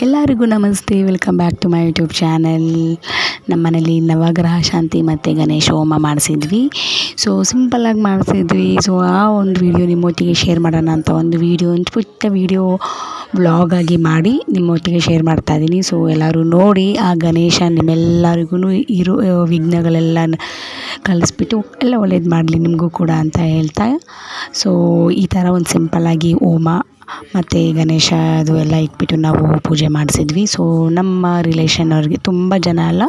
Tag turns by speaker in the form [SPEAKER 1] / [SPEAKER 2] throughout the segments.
[SPEAKER 1] ಎಲ್ಲರಿಗೂ ನಮಸ್ತೆ. Welcome back to my YouTube channel ನಮ್ಮನೇಲಿ ನವಗ್ರಹ ಶಾಂತಿ ಮತ್ತು ಗಣೇಶ ಹೋಮ ಮಾಡಿಸಿದ್ವಿ. ಸೊ ಸಿಂಪಲ್ಲಾಗಿ ಮಾಡಿಸಿದ್ವಿ. ಸೊ ಆ ಒಂದು ವೀಡಿಯೋ ನಿಮ್ಮೊಟ್ಟಿಗೆ ಶೇರ್ ಮಾಡೋಣ ಅಂತ ಒಂದು ವೀಡಿಯೋ ಒಂದು ಪುಟ್ಟ ವೀಡಿಯೋ ವ್ಲಾಗಾಗಿ ಮಾಡಿ ನಿಮ್ಮೊಟ್ಟಿಗೆ ಶೇರ್ ಮಾಡ್ತಾ ಇದ್ದೀನಿ ಸೊ ಎಲ್ಲರೂ ನೋಡಿ, ಆ ಗಣೇಶ ನಿಮ್ಮೆಲ್ಲರಿಗೂ ಇರೋ ವಿಘ್ನಗಳೆಲ್ಲ ಕಲಿಸ್ಬಿಟ್ಟು ಎಲ್ಲ ಒಳ್ಳೇದು ಮಾಡಲಿ ನಿಮಗೂ ಕೂಡ ಅಂತ ಹೇಳ್ತಾ. ಸೊ ಈ ಥರ ಒಂದು ಸಿಂಪಲ್ಲಾಗಿ ಹೋಮ ಮತ್ತು ಗಣೇಶ ಅದು ಎಲ್ಲ ಇಟ್ಬಿಟ್ಟು ನಾವು ಪೂಜೆ ಮಾಡಿಸಿದ್ವಿ. ಸೊ ನಮ್ಮ ರಿಲೇಷನ್ ಅವ್ರಿಗೆ ತುಂಬ ಜನ ಅಲ್ಲ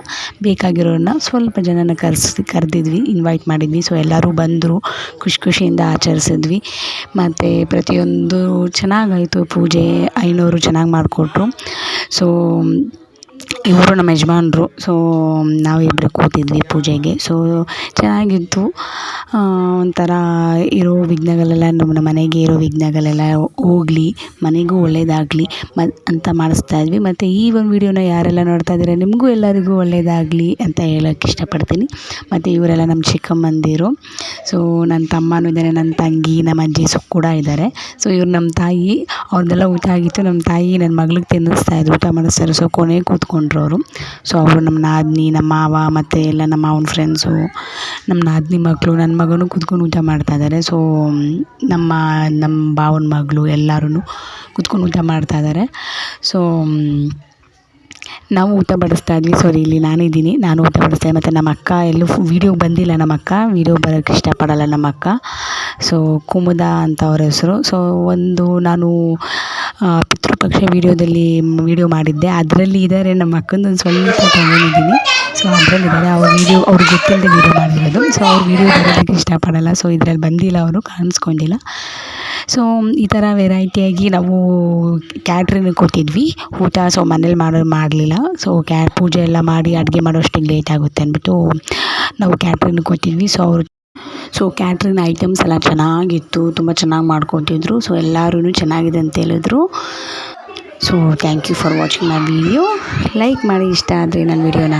[SPEAKER 1] ಬೇಕಾಗಿರೋರನ್ನ ಸ್ವಲ್ಪ ಜನನ ಕರೆಸಿ, ಕರೆದಿದ್ವಿ ಇನ್ವೈಟ್ ಮಾಡಿದ್ವಿ. ಸೊ ಎಲ್ಲರೂ ಬಂದರು, ಖುಷಿ ಖುಷಿಯಿಂದ ಆಚರಿಸಿದ್ವಿ. ಮತ್ತು ಪ್ರತಿಯೊಂದು ಚೆನ್ನಾಗಾಯಿತು, ಪೂಜೆ ಐನೂರು ಚೆನ್ನಾಗಿ ಮಾಡಿಕೊಟ್ರು. ಸೊ ಇವರು ನಮ್ಮ ಯಜಮಾನ್ರು. ಸೊ ನಾವಿಬ್ಬರು ಕೂತಿದ್ವಿ ಪೂಜೆಗೆ. ಸೊ ಚೆನ್ನಾಗಿತ್ತು. ಒಂಥರ ಇರೋ ವಿಘ್ನಗಳೆಲ್ಲ, ನಮ್ಮ ಮನೆಗೆ ಇರೋ ವಿಘ್ನಗಳೆಲ್ಲ ಹೋಗ್ಲಿ, ಮನೆಗೂ ಒಳ್ಳೆಯದಾಗಲಿ ಮ, ಅಂತ ಮಾಡಿಸ್ತಾ ಇದ್ವಿ. ಮತ್ತು ಈ ಒಂದು ವಿಡಿಯೋನ ಯಾರೆಲ್ಲ ನೋಡ್ತಾ ಇದ್ದೀರ, ನಿಮಗೂ ಎಲ್ಲರಿಗೂ ಒಳ್ಳೆಯದಾಗಲಿ ಅಂತ ಹೇಳೋಕ್ಕೆ ಇಷ್ಟಪಡ್ತೀನಿ. ಮತ್ತು ಇವರೆಲ್ಲ ನಮ್ಮ ಚಿಕ್ಕಮ್ಮಂದಿರು. ಸೊ ನನ್ನ ತಮ್ಮನೂ ಇದ್ದಾನೆ ನನ್ನ ತಂಗಿ, ನಮ್ಮ ಅಜ್ಜಿ ಸೊ, ಕೂಡ ಇದ್ದಾರೆ ಸೊ ಇವರು ನಮ್ಮ ತಾಯಿ. ಅವ್ರದ್ದೆಲ್ಲ ಊಟ ಆಗಿತ್ತು. ನಮ್ಮ ತಾಯಿ ನನ್ನ ಮಗಳಿಗೆ ತಿನ್ನಿಸ್ತಾ ಇದ್ರು ಊಟ ಮಾಡಿಸ್ತಾರೆ ಸೊ ಕೊನೆಗೆ ಕೂತ್ಕೊಂಡ್ರು. ಅವರು ಸೊ ಅವರು ನಮ್ಮ ನಾದಿನಿ, ನಮ್ಮ ಮಾವ ಮತ್ತು ಎಲ್ಲ ನಮ್ಮ ಮಾವನ ಫ್ರೆಂಡ್ಸು ನಮ್ಮ ನಾದಿನಿ ಮಕ್ಕಳು ನನ್ನ ಮಗನೂ ಕೂತ್ಕೊಂಡು ಊಟ ಮಾಡ್ತಾಯಿದ್ದಾರೆ ಸೊ ನಮ್ಮ ನಮ್ಮ ಭಾವನ ಮಗಳು ಎಲ್ಲರೂ ಕೂತ್ಕೊಂಡು ಊಟ ಮಾಡ್ತಾಯಿದ್ದಾರೆ ಸೊ ನಾವು ಊಟ ಬಡಿಸ್ತಾ ಇದ್ವಿ. ಸಾರಿ ಇಲ್ಲಿ ನಾನಿದ್ದೀನಿ ನಾನು ಊಟ ಬಡಿಸ್ತಾ ಮತ್ತು ನಮ್ಮ ಅಕ್ಕ ಎಲ್ಲೂ ವೀಡಿಯೋಗೆ ಬಂದಿಲ್ಲ ನಮ್ಮ ಅಕ್ಕ. ವೀಡಿಯೋ ಬರೋಕ್ಕೆ ಇಷ್ಟಪಡಲ್ಲ ನಮ್ಮ ಅಕ್ಕ. ಸೊ ಕುಮುದ ಅಂತ ಅವ್ರ ಹೆಸರು. ಸೊ ಒಂದು ನಾನು ಪಿತೃಪಕ್ಷ ವೀಡಿಯೋದಲ್ಲಿ ವೀಡಿಯೋ ಮಾಡಿದ್ದೆ. ಅದರಲ್ಲಿ ಇದ್ದಾರೆ ನಮ್ಮ ಅಕ್ಕಂದೊಂದು ಸ್ವಲ್ಪ ತಗೊಂಡಿದ್ದೀನಿ. ಸೊ ಅದರಲ್ಲಿದ್ದಾರೆ ಅವ್ರ ವೀಡಿಯೋ, ಅವ್ರಿಗೆ ಗೊತ್ತಿಲ್ಲದೆ ವೀಡಿಯೋ ಮಾಡಿರೋದು. ಸೊ ಅವ್ರ ವೀಡಿಯೋ ಬರೋದಕ್ಕೆ ಇಷ್ಟಪಡಲ್ಲ. ಸೊ ಇದರಲ್ಲಿ ಬಂದಿಲ್ಲ ಅವರು, ಕಾಣಿಸ್ಕೊಂಡಿಲ್ಲ. ಸೊ ಈ ಥರ ವೆರೈಟಿಯಾಗಿ ನಾವು ಕ್ಯಾಟ್ರಿಂಗ್ ಕೊಟ್ಟಿದ್ವಿ. ಊಟ ಸೊ ಮನೇಲಿ ಮಾಡೋರು ಮಾಡಲಿಲ್ಲ. ಸೊ ಕ್ಯಾ ಪೂಜೆ ಎಲ್ಲ ಮಾಡಿ ಅಡುಗೆ ಮಾಡೋಷ್ಟಿಗೆ ಲೇಟ್ ಆಗುತ್ತೆ ಅಂದ್ಬಿಟ್ಟು ನಾವು ಕ್ಯಾಟ್ರಿಂಗ್ ಕೊಟ್ಟಿದ್ವಿ. ಸೊ ಅವರು ಸೊ ಕ್ಯಾಟ್ರಿಂಗ್ ಐಟಮ್ಸ್ ಎಲ್ಲ ಚೆನ್ನಾಗಿತ್ತು, ತುಂಬ ಚೆನ್ನಾಗಿ ಮಾಡ್ಕೊಟ್ಟಿದ್ರು ಸೊ ಎಲ್ಲರೂ ಚೆನ್ನಾಗಿದೆ ಅಂತ ಹೇಳಿದ್ರು. So thank you for watching my video like ಮಾಡಿ ಇಷ್ಟ ಆದರೆ ನನ್ನ ವಿಡಿಯೋನ